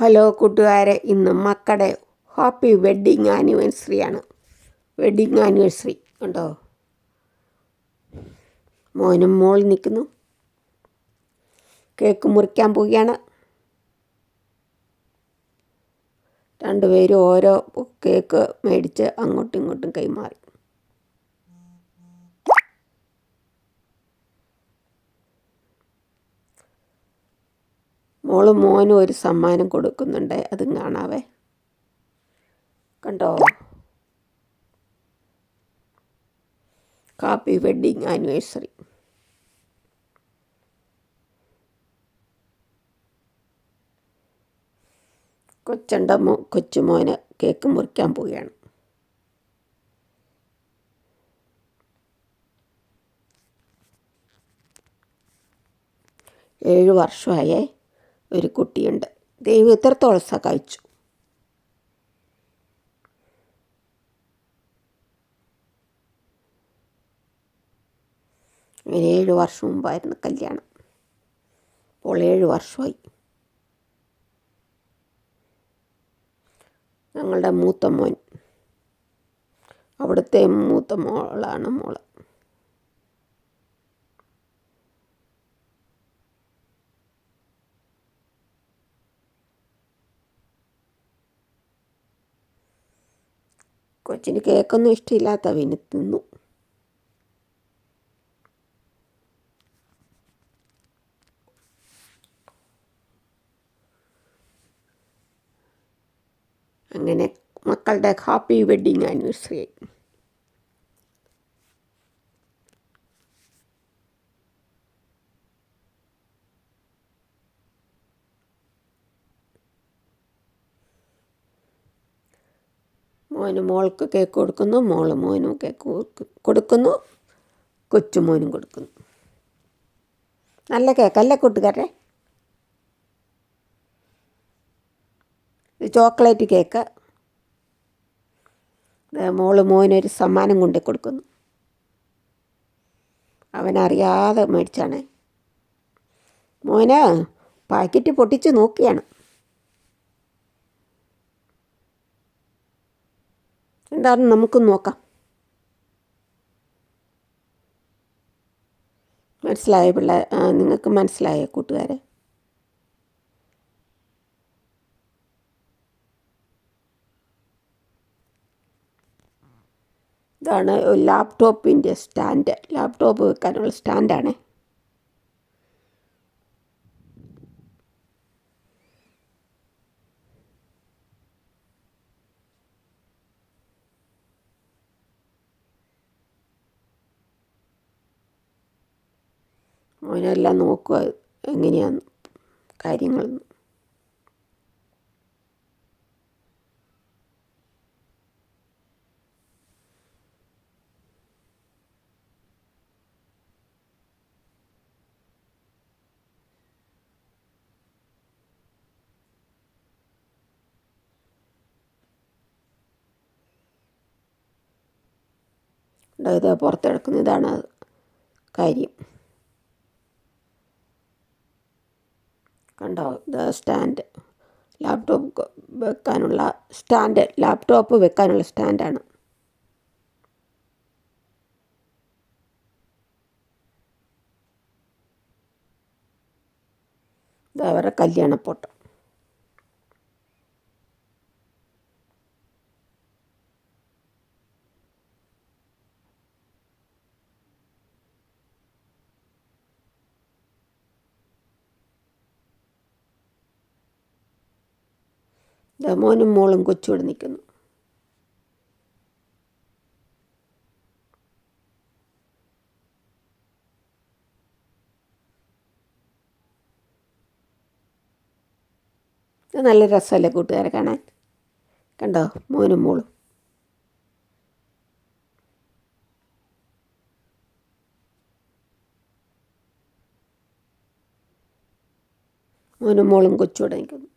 Hello കൂട്ടുകാരെ ഇന്ന് മക്കളുടെ ഹാപ്പി വെഡിങ് ആനിവേഴ്സറി ആണ് വെഡ്ഡിങ് ആനിവേഴ്സറി ഉണ്ടോ? മോനും മോൾ നിൽക്കുന്നു. കേക്ക് മുറിക്കാൻ പോവുകയാണ്. രണ്ടുപേരും ഓരോ കേക്ക് മേടിച്ച് അങ്ങോട്ടും ഇങ്ങോട്ടും കൈമാറി. മോളും മോനും ഒരു സമ്മാനം കൊടുക്കുന്നുണ്ട്. അതും കാണാവേ. കണ്ടോ? കാപ്പി വെഡ്ഡിങ് ആനിവേഴ്സറി. കൊച്ചണ്ട മോ കൊച്ചുമോന് കേക്ക് മുറിക്കാൻ പോവുകയാണ്. ഏഴ് വർഷമായേ. ഒരു കുട്ടിയുണ്ട്. ദൈവം ഇത്രത്തോളം സഹായിച്ചു അങ്ങനെ ഏഴ് വർഷം മുമ്പായിരുന്നു കല്യാണം. അപ്പോൾ ഏഴ് വർഷമായി. ഞങ്ങളുടെ മൂത്ത മോൻ. അവിടുത്തെ മൂത്ത മോളാണ് മോൾ. കൊച്ചിന് കേക്കൊന്നും ഇഷ്ടമില്ലാത്ത പിന്നെ തിന്നു. അങ്ങനെ മക്കളുടെ ഹാപ്പി വെഡ്ഡിങ് ആനിവേഴ്സറി മോന് മോൾക്ക് കേക്ക് കൊടുക്കുന്നു മോൾ മോനും കേക്ക് കൊടുക്കുന്നു കൊച്ചുമോനും കൊടുക്കുന്നു. നല്ല കേക്കല്ലേ കൂട്ടുകാരെ? Chocolate cake. മോൾ മോനൊരു സമ്മാനം കൊണ്ടു കൊടുക്കുന്നു. അവനറിയാതെ മേടിച്ചാണ്. മോന് പാക്കറ്റ് പൊട്ടിച്ച് നോക്കിയാണ്. എന്താണെന്ന് നമുക്ക് നോക്കാം. മനസ്സിലായ പിള്ള നിങ്ങൾക്ക് മനസ്സിലായ കൂട്ടുകാരെ? ഇതാണ് ലാപ്ടോപ്പിന്റെ സ്റ്റാൻഡ് ലാപ്ടോപ്പ് വെക്കാനുള്ള സ്റ്റാൻഡാണ് മോനെല്ലാം നോക്കുക എങ്ങനെയാണ് കാര്യങ്ങളെന്ന് ഇത് പുറത്തെടുക്കുന്നതാണ് കാര്യം. കണ്ടോ? ഇത് സ്റ്റാൻഡ്. ലാപ്ടോപ്പ് വെക്കാനുള്ള സ്റ്റാൻഡ്. ലാപ്ടോപ്പ് വെക്കാനുള്ള സ്റ്റാൻഡാണ്. ഇത് അവരുടെ കല്യാണപ്പോട്ടം മോനും മോളും കൊച്ചുകൂടെ നിൽക്കുന്നു. നല്ല രസമല്ലേ കൂട്ടുകാരെ കാണാൻ? കണ്ടോ? മോനും മോളും. മോനും മോളും കൊച്ചുകൂടെ നിൽക്കുന്നു.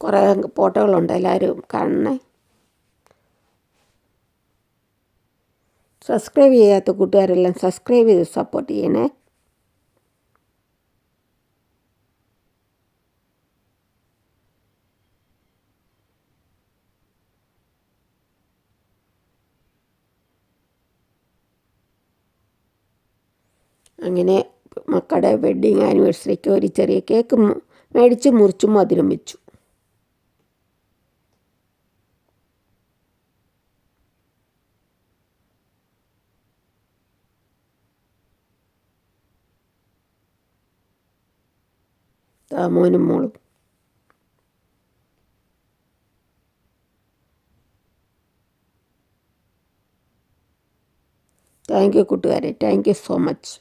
കുറേ ഫോട്ടോകളുണ്ട് എല്ലാവരും കാണണേ. സബ്സ്ക്രൈബ് ചെയ്യാത്ത കൂട്ടുകാരെല്ലാം സബ്സ്ക്രൈബ് ചെയ്ത് സപ്പോർട്ട് ചെയ്യണേ. അങ്ങനെ മക്കളുടെ വെഡ്ഡിങ് ആനിവേഴ്സറിക്ക് ഒരു ചെറിയ കേക്ക് മേടിച്ച് മുറിച്ചും മധുരം വെച്ചു. മോനും മോളും. താങ്ക് യു കൂട്ടുകാരെ. Thank you so much